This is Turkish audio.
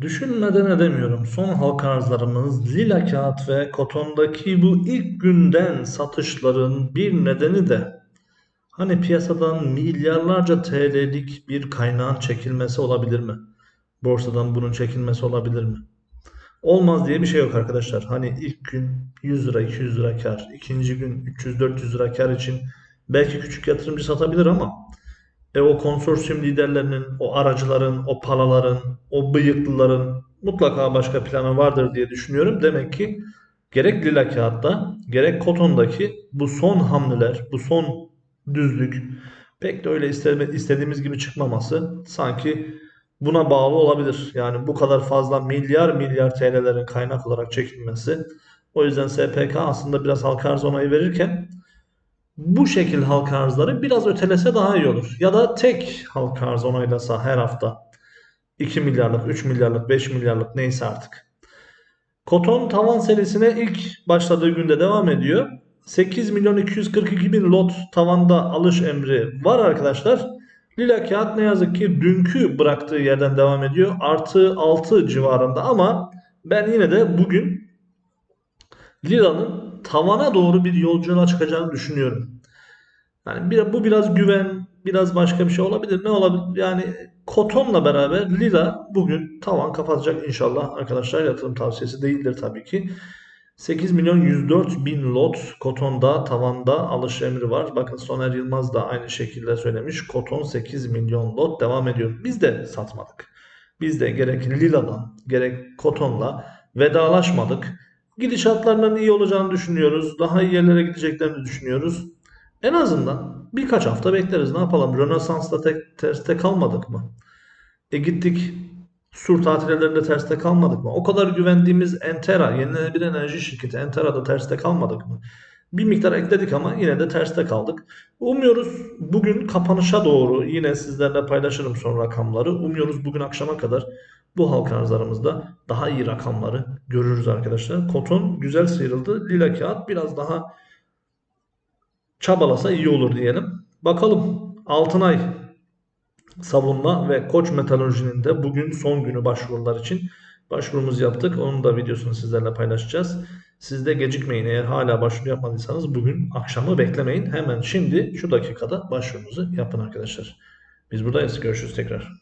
Düşünmeden edemiyorum. Son halka arzlarımız lila kağıt ve kotondaki bu ilk günden satışların bir nedeni de hani piyasadan milyarlarca TL'lik bir kaynağın çekilmesi olabilir mi? Borsadan bunun çekilmesi olabilir mi? Olmaz diye bir şey yok arkadaşlar. Hani ilk gün 100 lira 200 lira kar, ikinci gün 300-400 lira kar için belki küçük yatırımcı satabilir ama e o konsorsiyum liderlerinin, o aracıların, o paraların, o bıyıklıların mutlaka başka planı vardır diye düşünüyorum. Demek ki gerek lila kağıtta gerek kotondaki bu son hamleler, bu son düzlük pek de öyle istediğimiz gibi çıkmaması sanki buna bağlı olabilir. Yani bu kadar fazla milyar milyar TL'lerin kaynak olarak çekilmesi. O yüzden SPK aslında biraz halka arz onayı verirken bu şekil halka arzları biraz ötelese daha iyi olur. Ya da tek halka arz onaylasa her hafta 2 milyarlık, 3 milyarlık, 5 milyarlık neyse artık. Koton tavan serisine ilk başladığı günde devam ediyor. 8 milyon 242 bin lot tavanda alış emri var arkadaşlar. Lila kağıt ne yazık ki dünkü bıraktığı yerden devam ediyor. Artı 6 civarında ama ben yine de bugün Lila'nın tavana doğru bir yolculuğa çıkacağını düşünüyorum. Yani bir, bu biraz güven, biraz başka bir şey olabilir. Ne olabilir? Yani Koton'la beraber Lila bugün tavan kapatacak inşallah arkadaşlar. Yatırım tavsiyesi değildir tabii ki. 8 milyon 104 bin lot Koton'da tavanda alış emri var. Bakın Soner Yılmaz da aynı şekilde söylemiş. Koton 8 milyon lot devam ediyor. Biz de satmadık. Biz de gerek Lila'dan gerek Koton'la vedalaşmadık. Gidişatlarının iyi olacağını düşünüyoruz. Daha iyi yerlere gideceklerini düşünüyoruz. En azından birkaç hafta bekleriz. Ne yapalım? Rönesans'ta tek, terste kalmadık mı? E gittik sur tatillerinde terste kalmadık mı? O kadar güvendiğimiz Entera, yenilenebilir enerji şirketi Entera'da terste kalmadık mı? Bir miktar ekledik ama yine de terste kaldık. Umuyoruz bugün kapanışa doğru yine sizlerle paylaşırım son rakamları. Umuyoruz bugün akşama kadar bu halka arzlarımızda daha iyi rakamları görürüz arkadaşlar. Koton güzel sıyrıldı. Lila kağıt biraz daha çabalasa iyi olur diyelim. Bakalım Altınay Savunma ve Koç Metalurji'nin de bugün son günü başvurular için başvurumuzu yaptık. Onun da videosunu sizlerle paylaşacağız. Siz de gecikmeyin. Eğer hala başvuru yapmadıysanız bugün akşamı beklemeyin. Hemen şimdi şu dakikada başvurunuzu yapın arkadaşlar. Biz buradayız. Görüşürüz tekrar.